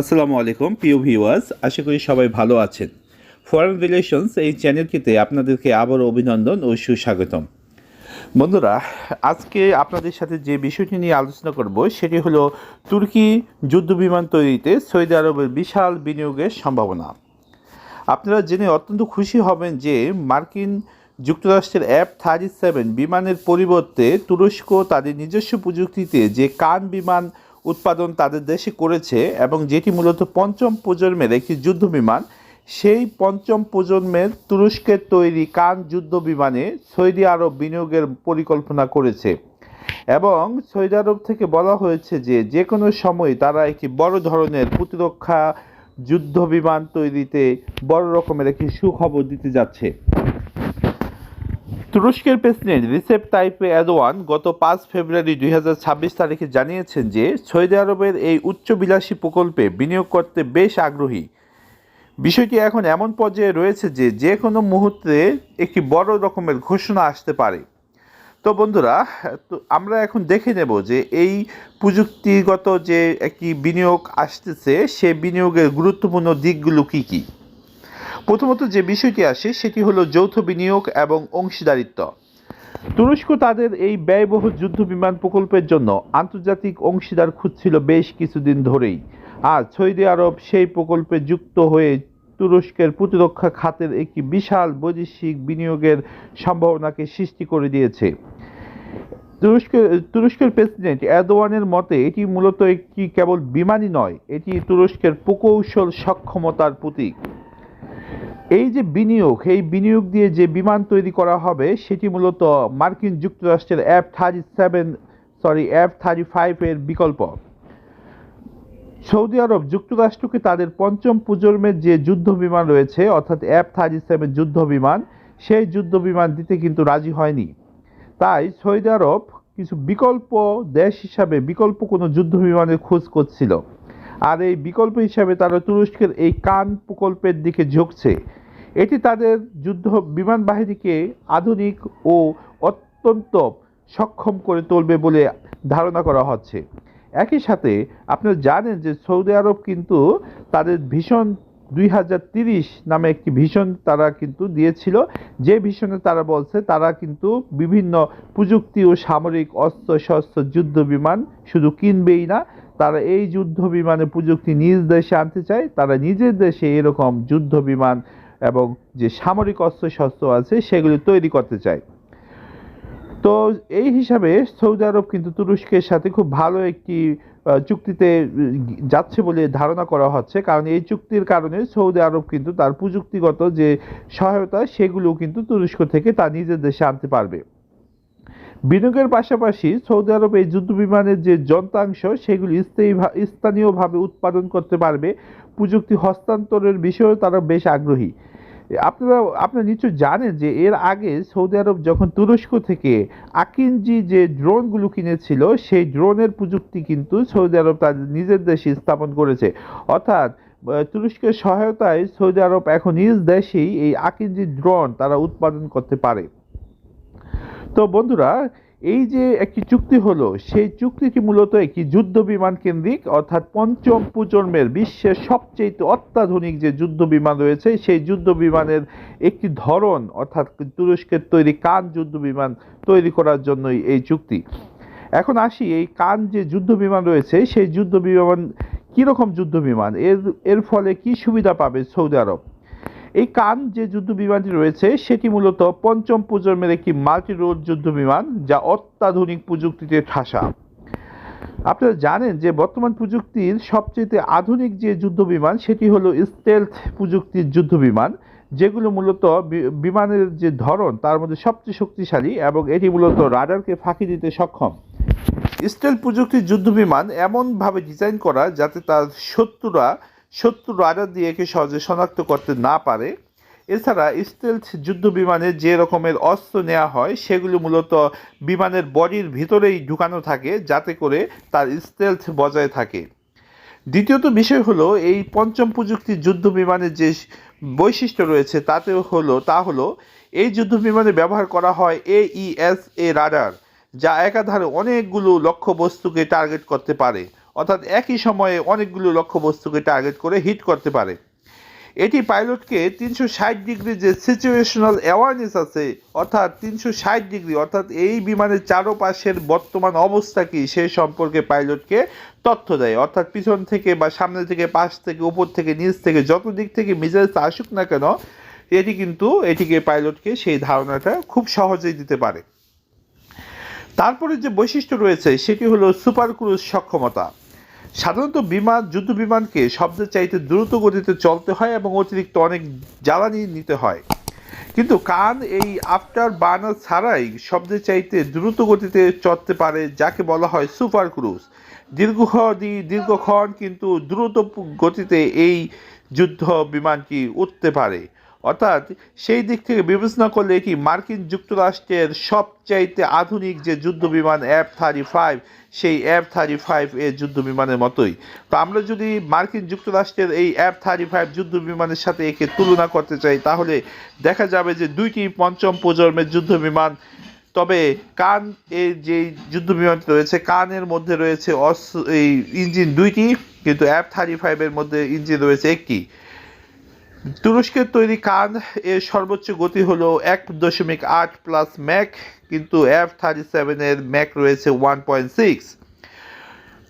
আসসালামু আলাইকুম, প্রিয় ভিউয়ার্স। আশা করি সবাই ভালো আছেন। ফরেন রিলেশনস এই চ্যানেলটিতে আপনাদেরকে আবারও অভিনন্দন ও সুস্বাগতম। বন্ধুরা, আজকে আপনাদের সাথে যে বিষয়টি নিয়ে আলোচনা করব, সেটি হলো তুর্কি যুদ্ধবিমান তৈরিতে সৌদি আরবের বিশাল বিনিয়োগের সম্ভাবনা। আপনারা জেনে অত্যন্ত খুশি হবেন যে মার্কিন যুক্তরাষ্ট্রের অ্যাপ থার্টি সেভেন বিমানের পরিবর্তে তুরস্ক তাদের নিজস্ব প্রযুক্তিতে যে কান বিমান উৎপাদন তাদের দেশে করেছে এবং যেটি মূলত পঞ্চম প্রজন্মের একটি যুদ্ধ বিমান সেই পঞ্চম প্রজন্মের তুরস্কের তৈরি কান যুদ্ধ বিমানে সৌদি আরব বিনিয়োগের পরিকল্পনা করেছে। এবং সৌদি আরব থেকে বলা হয়েছে যে যে কোনো সময় তারা একটি বড় ধরনের প্রতিরক্ষা যুদ্ধ বিমান তৈরিতে বড় রকমের একটি সুখবর দিতে যাচ্ছে। তুরস্কের প্রেসিডেন্ট রিসেপ তাইপে এরদোয়ান গত পাঁচ ফেব্রুয়ারি দুই হাজার ছাব্বিশ তারিখে জানিয়েছেন যে সৌদি আরবের এই উচ্চবিলাসী প্রকল্পে বিনিয়োগ করতে বেশ আগ্রহী। বিষয়টি এখন এমন পর্যায়ে রয়েছে যে যে কোনো মুহূর্তে একটি বড় রকমের ঘোষণা আসতে পারে। তো বন্ধুরা, তো আমরা এখন দেখে নেব যে এই প্রযুক্তিগত যে একটি বিনিয়োগ আসতেছে, সে বিনিয়োগের গুরুত্বপূর্ণ দিকগুলো কী কী। প্রথমত যে বিষয়টি আসে, সেটি হলো যৌথ বিনিয়োগ এবং অংশীদারিত্ব। তুরস্ক তাদের এই ব্যয়বহুল যুদ্ধ বিমান প্রকল্পের জন্য আন্তর্জাতিক অংশীদার খুঁজছিল বেশ কিছুদিন ধরেই। আর সৌদি আরব সেই প্রকল্পে যুক্ত হয়ে তুরস্কের প্রতিরক্ষা খাতের একটি বিশাল বৈদেশিক বিনিয়োগের সম্ভাবনাকে সৃষ্টি করে দিয়েছে। তুরস্কের তুরস্কের প্রেসিডেন্ট এরদোয়ানের মতে, এটি মূলত একটি কেবল বিমানই নয়, এটি তুরস্কের প্রকৌশল সক্ষমতার প্রতীক। এই যে বিনিয়োগ, এই বিনিয়োগ দিয়ে যে বিমান তৈরি করা হবে, সেটি মূলত মার্কিন যুক্তরাষ্ট্রের F thirty seven sorry F thirty ফাইভের বিকল্প। সৌদি আরব যুক্তরাষ্ট্রকে তাদের পঞ্চম প্রজন্মের যে যুদ্ধ বিমান রয়েছে, অর্থাৎ এফ থার্টি সেভেন যুদ্ধ বিমান, সেই যুদ্ধ বিমান দিতে কিন্তু রাজি হয়নি। তাই সৌদি আরব কিছু বিকল্প দেশ হিসাবে, বিকল্প কোনো যুদ্ধ বিমানের খোঁজ করছিল। আর এই বিকল্প হিসাবে তারা তুরস্কের এই কান প্রকল্পের দিকে ঝুঁকছে। এটি তাদের যুদ্ধ বিমান বাহিনীকে আধুনিক ও অত্যন্ত সক্ষম করে তুলবে বলে ধারণা করা হচ্ছে। একই সাথে আপনারা জানেন যে সৌদি আরব কিন্তু তাদের ভীষণ দুই নামে একটি ভীষণ তারা কিন্তু দিয়েছিল। যে ভীষণে তারা বলছে, তারা কিন্তু বিভিন্ন প্রযুক্তি ও সামরিক অস্ত্র শস্ত্র যুদ্ধ বিমান শুধু কিনবেই না, তারা এই যুদ্ধ বিমানের প্রযুক্তি নিজ দেশে আনতে চায়, তারা নিজের দেশে এরকম যুদ্ধ বিমান এবং যে সামরিক অস্ত্র শস্ত্র আছে সেগুলি তৈরি করতে চায়। তো এই হিসাবে সৌদি আরব কিন্তু তুরস্কের সাথে খুব ভালো একটি চুক্তিতে যাচ্ছে বলে ধারণা করা হচ্ছে। কারণ এই চুক্তির কারণে সৌদি আরব কিন্তু তার প্রযুক্তিগত যে সহায়তা, সেগুলো কিন্তু তুরস্ক থেকে তার নিজের দেশে আনতে পারবে। বিনিয়োগের পাশাপাশি সৌদি আরব এই যুদ্ধ বিমানের যে যন্ত্রাংশ, সেগুলি স্থানীয়ভাবে উৎপাদন করতে পারবে। প্রযুক্তি হস্তান্তরের বিষয়েও তারা বেশ আগ্রহী। আপনারা আপনারা নিশ্চয় জানেন যে এর আগে সৌদি আরব যখন তুরস্ক থেকে আকিনজি যে ড্রোনগুলো কিনেছিল, সেই ড্রোনের প্রযুক্তি কিন্তু সৌদি আরব তাদের নিজের দেশে স্থাপন করেছে। অর্থাৎ তুরস্কের সহায়তায় সৌদি আরব এখন নিজ দেশেই এই আকিনজি ড্রোন তারা উৎপাদন করতে পারে। তো বন্ধুরা এই যে একটি চুক্তি হলো, সেই চুক্তিটি মূলত একটি যুদ্ধ বিমান কেন্দ্রিক? অর্থাৎ পঞ্চম প্রজন্মের বিশ্বের সবচেয়ে অত্যাধুনিক যে যুদ্ধ বিমান রয়েছে, সেই যুদ্ধ বিমানের একটি ধরন, অর্থাৎ তুরস্কের তৈরি কান যুদ্ধ বিমান তৈরি করার জন্যই এই চুক্তি। এখন আসি, এই কান যে যুদ্ধ বিমান রয়েছে, সেই যুদ্ধ বিমান কীরকম যুদ্ধ বিমান? এর এর ফলে কি সুবিধা পাবে সৌদি আরব? এই কান যে যুদ্ধ বিমানটি রয়েছে, সেটি মূলত পঞ্চম প্রজন্মের একটি মাল্টি রোড যুদ্ধ বিমান যা অত্যাধুনিক প্রযুক্তিতে ঠাসা। আপনারা জানেন যে বর্তমান প্রযুক্তির সবচেয়ে আধুনিক যে যুদ্ধ বিমান সেটি হলো স্টেলথ প্রযুক্তির যুদ্ধ বিমান যেগুলো মূলত বিমানের যে ধরন, তার মধ্যে সবচেয়ে শক্তিশালী এবং এটি মূলত রাডারকে ফাঁকি দিতে সক্ষম। স্টেল প্রযুক্তির যুদ্ধ বিমান এমনভাবে ডিজাইন করা যাতে তার শত্রুরা শত্রু রাডার দিয়ে একে সহজে শনাক্ত করতে না পারে। এছাড়া স্টেলথ যুদ্ধ বিমানে যে রকমের অস্ত্র নেওয়া হয়, সেগুলি মূলত বিমানের বডির ভিতরেই ঢুকানো থাকে, যাতে করে তার স্টেলথ বজায় থাকে। দ্বিতীয়ত বিষয় হলো, এই পঞ্চম প্রযুক্তির যুদ্ধ বিমানের যে বৈশিষ্ট্য রয়েছে তাতে হলো, তা হলো, এই যুদ্ধ বিমানে ব্যবহার করা হয় এইএস এ রাডার যা একাধারে অনেকগুলো লক্ষ্যবস্তুকে টার্গেট করতে পারে। অর্থাৎ একই সময়ে অনেকগুলো লক্ষ্যবস্তুকে টার্গেট করে হিট করতে পারে। এটি পাইলটকে তিনশো ষাট ডিগ্রি যে সিচুয়েশনাল অ্যাওয়ারনেস আছে, অর্থাৎ তিনশো ষাট ডিগ্রি অর্থাৎ এই বিমানের চারোপাশের বর্তমান অবস্থা কী, সে সম্পর্কে পাইলটকে তথ্য দেয়। অর্থাৎ পিছন থেকে বা সামনে থেকে, পাশ থেকে, উপর থেকে, নিচ থেকে, যত দিক থেকে মিজাইল আসুক না কেন, এটি কিন্তু, এটিকে পাইলটকে সেই ধারণাটা খুব সহজেই দিতে পারে। তারপরে যে বৈশিষ্ট্য রয়েছে, সেটি হলো সুপার ক্রুজ সক্ষমতা। সাধারণত বিমান, যুদ্ধ বিমানকে শব্দের চাইতে দ্রুত গতিতে চলতে হয় এবং অতিরিক্ত অনেক জ্বালানি নিতে হয়। কিন্তু কান এই আফটার বার্নার ছাড়াই শব্দের চাইতে দ্রুত গতিতে চলতে পারে, যাকে বলা হয় সুপার ক্রুজ। দীর্ঘ দীর্ঘক্ষণ কিন্তু দ্রুত গতিতে এই যুদ্ধ বিমানটি উঠতে পারে। অর্থাৎ সেই দিক থেকে বিবেচনা করলে কি মার্কিন যুক্তরাষ্ট্রের সবচাইতে আধুনিক যে যুদ্ধ বিমান এফ থার্টি ফাইভ সেই এফ থার্টি ফাইভ এর যুদ্ধ বিমানের মতোই। তো আমরা যদি মার্কিন যুক্তরাষ্ট্রের এই এফ থার্টি ফাইভ যুদ্ধ বিমানের সাথে একে তুলনা করতে চাই, তাহলে দেখা যাবে যে দুইটি পঞ্চম প্রজন্মের যুদ্ধ বিমান তবে কান এর যে যুদ্ধ বিমানটি রয়েছে, কানের মধ্যে রয়েছে অস এই ইঞ্জিন দুইটি, কিন্তু এফ থার্টি ফাইভের মধ্যে ইঞ্জিন রয়েছে একটি। তুরস্কের তৈরি কান এর সর্বোচ্চ গতি হলো এক দশমিক আট প্লাস ম্যাক কিন্তু এফ থার্টি সেভেনের ম্যাক রয়েছে ওয়ান পয়েন্ট সিক্স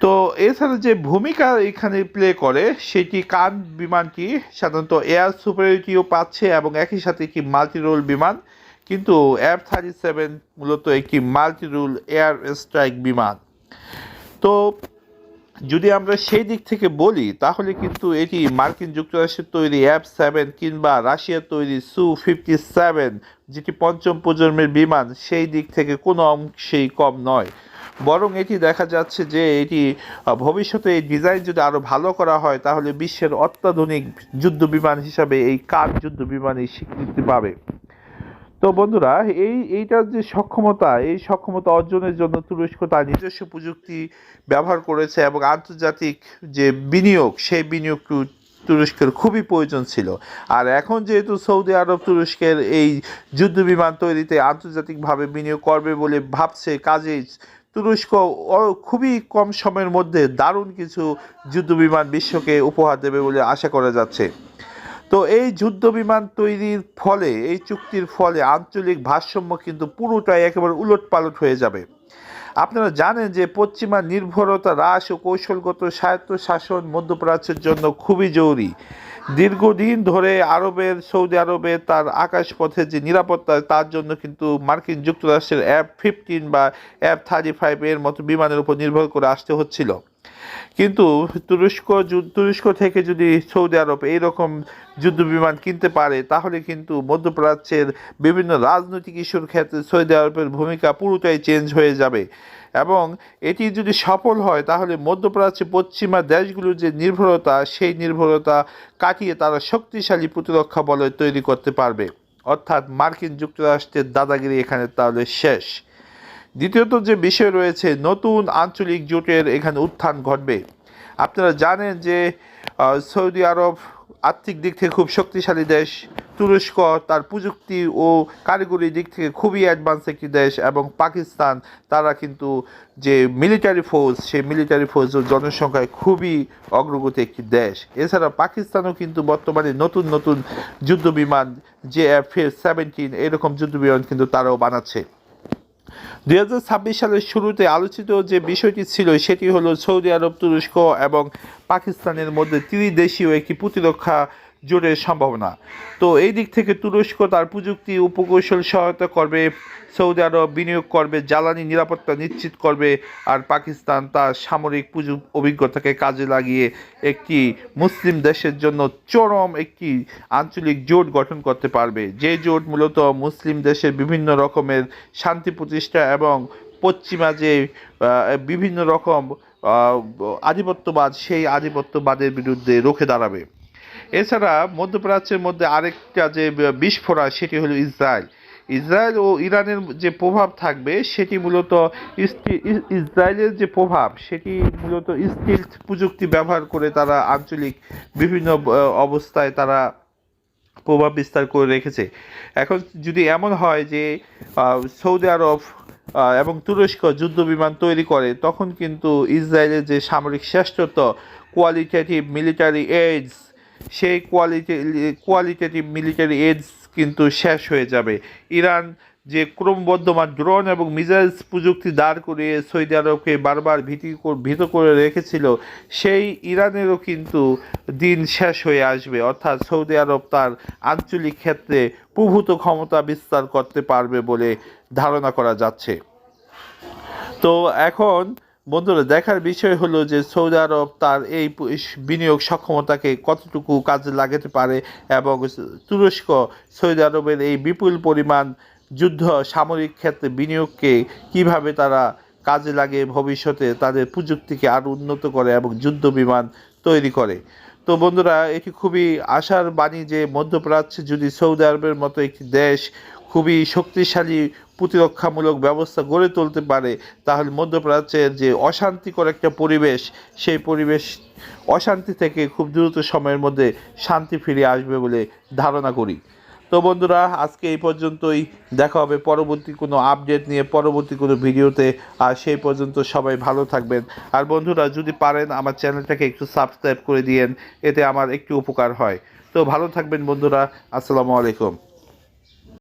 তো এছাড়া যে ভূমিকা এখানে প্লে করে, সেটি কান বিমানটি সাধারণত এয়ার সুপারিটিও পাচ্ছে এবং একই সাথে একটি মাল্টি রোল বিমান, কিন্তু এফ থার্টি সেভেন মূলত একটি মাল্টি রোল এয়ার স্ট্রাইক বিমান। তো যদি আমরা সেই দিক থেকে বলি, তাহলে কিন্তু এটি মার্কিন যুক্তরাষ্ট্রের তৈরি অ্যাপ সেভেন কিংবা রাশিয়ার তৈরি সু ফিফটি সেভেন যেটি পঞ্চম প্রজন্মের বিমান, সেই দিক থেকে কোনো অংশেই কম নয়। বরং এটি দেখা যাচ্ছে যে এটি ভবিষ্যতে এই ডিজাইন যদি আরও ভালো করা হয়, তাহলে বিশ্বের অত্যাধুনিক যুদ্ধ বিমান হিসাবে এই কার যুদ্ধ বিমানই স্বীকৃতি পাবে। তো বন্ধুরা, এই, এইটার যে সক্ষমতা, এই সক্ষমতা অর্জনের জন্য তুরস্ক তার নিজস্ব প্রযুক্তি ব্যবহার করেছে এবং আন্তর্জাতিক যে বিনিয়োগ, সেই বিনিয়োগ তুরস্কের খুবই প্রয়োজন ছিল। আর এখন যেহেতু সৌদি আরব তুরস্কের এই যুদ্ধ বিমান তৈরিতে আন্তর্জাতিকভাবে বিনিয়োগ করবে বলে ভাবছে, কাজেই তুরস্ক খুবই কম সময়ের মধ্যে দারুণ কিছু যুদ্ধ বিমান বিশ্বকে উপহার দেবে বলে আশা করা যাচ্ছে। তো এই যুদ্ধ বিমান তৈরির ফলে, এই চুক্তির ফলে আঞ্চলিক ভারসাম্য কিন্তু পুরোটাই একেবারে উলট পালট হয়ে যাবে। আপনারা জানেন যে পশ্চিমা নির্ভরতা হ্রাস ও কৌশলগত স্বায়ত্ত শাসন মধ্যপ্রাচ্যের জন্য খুবই জরুরি। দীর্ঘদিন ধরে আরবের, সৌদি আরবে তার আকাশপথের যে নিরাপত্তা, তার জন্য কিন্তু মার্কিন যুক্তরাষ্ট্রের অ্যাপ ফিফটিন বা অ্যাপ থার্টি ফাইভ এর মতো বিমানের উপর নির্ভর করে আসতে হচ্ছিল। কিন্তু তুরস্ক তুরস্ক থেকে যদি সৌদি আরব এইরকম যুদ্ধ বিমান কিনতে পারে, তাহলে কিন্তু মধ্যপ্রাচ্যের বিভিন্ন রাজনৈতিক ইস্যুর ক্ষেত্রে সৌদি আরবের ভূমিকা পুরোটাই চেঞ্জ হয়ে যাবে। এবং এটি যদি সফল হয়, তাহলে মধ্যপ্রাচ্যে পশ্চিমা দেশগুলোর যে নির্ভরতা, সেই নির্ভরতা কাটিয়ে তারা শক্তিশালী প্রতিরক্ষা বলয় তৈরি করতে পারবে। অর্থাৎ মার্কিন যুক্তরাষ্ট্রের দাদাগিরি এখানে তাহলে শেষ। দ্বিতীয়ত যে বিষয় রয়েছে, নতুন আঞ্চলিক জোটের এখানে উত্থান ঘটবে। আপনারা জানেন যে সৌদি আরব আর্থিক দিক থেকে খুব শক্তিশালী দেশ, তুরস্ক তার প্রযুক্তি ও কারিগরি দিক থেকে খুবই অ্যাডভান্স একটি দেশ এবং পাকিস্তান তারা কিন্তু যে মিলিটারি ফোর্স সেই মিলিটারি ফোর্স জনসংখ্যায় খুবই অগ্রগতি একটি দেশ। এছাড়া পাকিস্তানও কিন্তু বর্তমানে নতুন নতুন যুদ্ধ বিমান জে এফ সেভেন্টিন এরকম যুদ্ধ বিমান কিন্তু তারাও বানাচ্ছে। দুই হাজার ছাব্বিশ সালের শুরুতে আলোচিত যে বিষয়টি ছিল, সেটি হলো সৌদি আরব, তুরস্ক এবং পাকিস্তানের মধ্যে ত্রিদেশীয় একটি প্রতিরক্ষা জোটের সম্ভাবনা তো এই দিক থেকে তুরস্ক তার প্রযুক্তি উপকৌশল সহায়তা করবে, সৌদি আরব বিনিয়োগ করবে, জ্বালানি নিরাপত্তা নিশ্চিত করবে, আর পাকিস্তান তার সামরিক পুজো অভিজ্ঞতাকে কাজে লাগিয়ে একটি মুসলিম দেশের জন্য চরম একটি আঞ্চলিক জোট গঠন করতে পারবে। যে জোট মূলত মুসলিম দেশের বিভিন্ন রকমের শান্তি প্রতিষ্ঠা এবং পশ্চিমা যে বিভিন্ন রকম আধিপত্যবাদ, সেই আধিপত্যবাদের বিরুদ্ধে রুখে দাঁড়াবে। এছাড়া মধ্যপ্রাচ্যের মধ্যে আরেকটা যে বিস্ফোরা সেটি হলো ইসরায়েল। ইসরায়েল ও ইরানের যে প্রভাব থাকবে, সেটি মূলত ইসরায়েলের যে প্রভাব, সেটি মূলত স্টিল প্রযুক্তি ব্যবহার করে তারা আঞ্চলিক বিভিন্ন অবস্থায় তারা প্রভাব বিস্তার করে রেখেছে। এখন যদি এমন হয় যে সৌদি আরব এবং তুরস্ক যুদ্ধ বিমান তৈরি করে, তখন কিন্তু ইসরায়েলের যে সামরিক শ্রেষ্ঠত্ব কোয়ালিটেটিভ মিলিটারি এইডস সেই কোয়ালিটি কোয়ালিটেটিভ মিলিটারি এইডস কিন্তু শেষ হয়ে যাবে। ইরান যে ক্রমবর্ধমান ড্রোন এবং মিসাইলস প্রযুক্তি দাঁড় করিয়ে সৌদি আরবকে বারবার ভীতি ভীত করে রেখেছিল, সেই ইরানেরও কিন্তু দিন শেষ হয়ে আসবে। অর্থাৎ সৌদি আরব তার আঞ্চলিক ক্ষেত্রে প্রভূত ক্ষমতা বিস্তার করতে পারবে বলে ধারণা করা যাচ্ছে। তো এখন বন্ধুরা, দেখার বিষয় হলো যে সৌদি আরব তার এই বিনিয়োগ সক্ষমতাকে কতটুকু কাজে লাগাতে পারে এবং তুরস্ক সৌদি আরবের এই বিপুল পরিমাণ যুদ্ধ সামরিক ক্ষেত্রে বিনিয়োগকে কীভাবে তারা কাজে লাগে ভবিষ্যতে তাদের প্রযুক্তিকে আরও উন্নত করে এবং যুদ্ধ বিমান তৈরি করে। তো বন্ধুরা, এটি খুবই আশার বাণী যে মধ্যপ্রাচ্যে যদি সৌদি আরবের মতো একটি দেশ খুবই শক্তিশালী প্রতিরক্ষামূলক ব্যবস্থা গড়ে তুলতে পারে, তাহলে মধ্যপ্রাচ্যের যে অশান্তিকর একটা পরিবেশ, সেই পরিবেশ অশান্তি থেকে খুব দ্রুত সময়ের মধ্যে শান্তি ফিরে আসবে বলে ধারণা করি। তো বন্ধুরা, আজকে এই পর্যন্তই। দেখা হবে পরবর্তী কোনো আপডেট নিয়ে, পরবর্তী কোনো ভিডিওতে। আর সেই পর্যন্ত সবাই ভালো থাকবেন। আর বন্ধুরা, যদি পারেন আমার চ্যানেলটাকে একটু সাবস্ক্রাইব করে দিয়েন, এতে আমার একটু উপকার হয়। তো ভালো থাকবেন বন্ধুরা। আসসালামু আলাইকুম।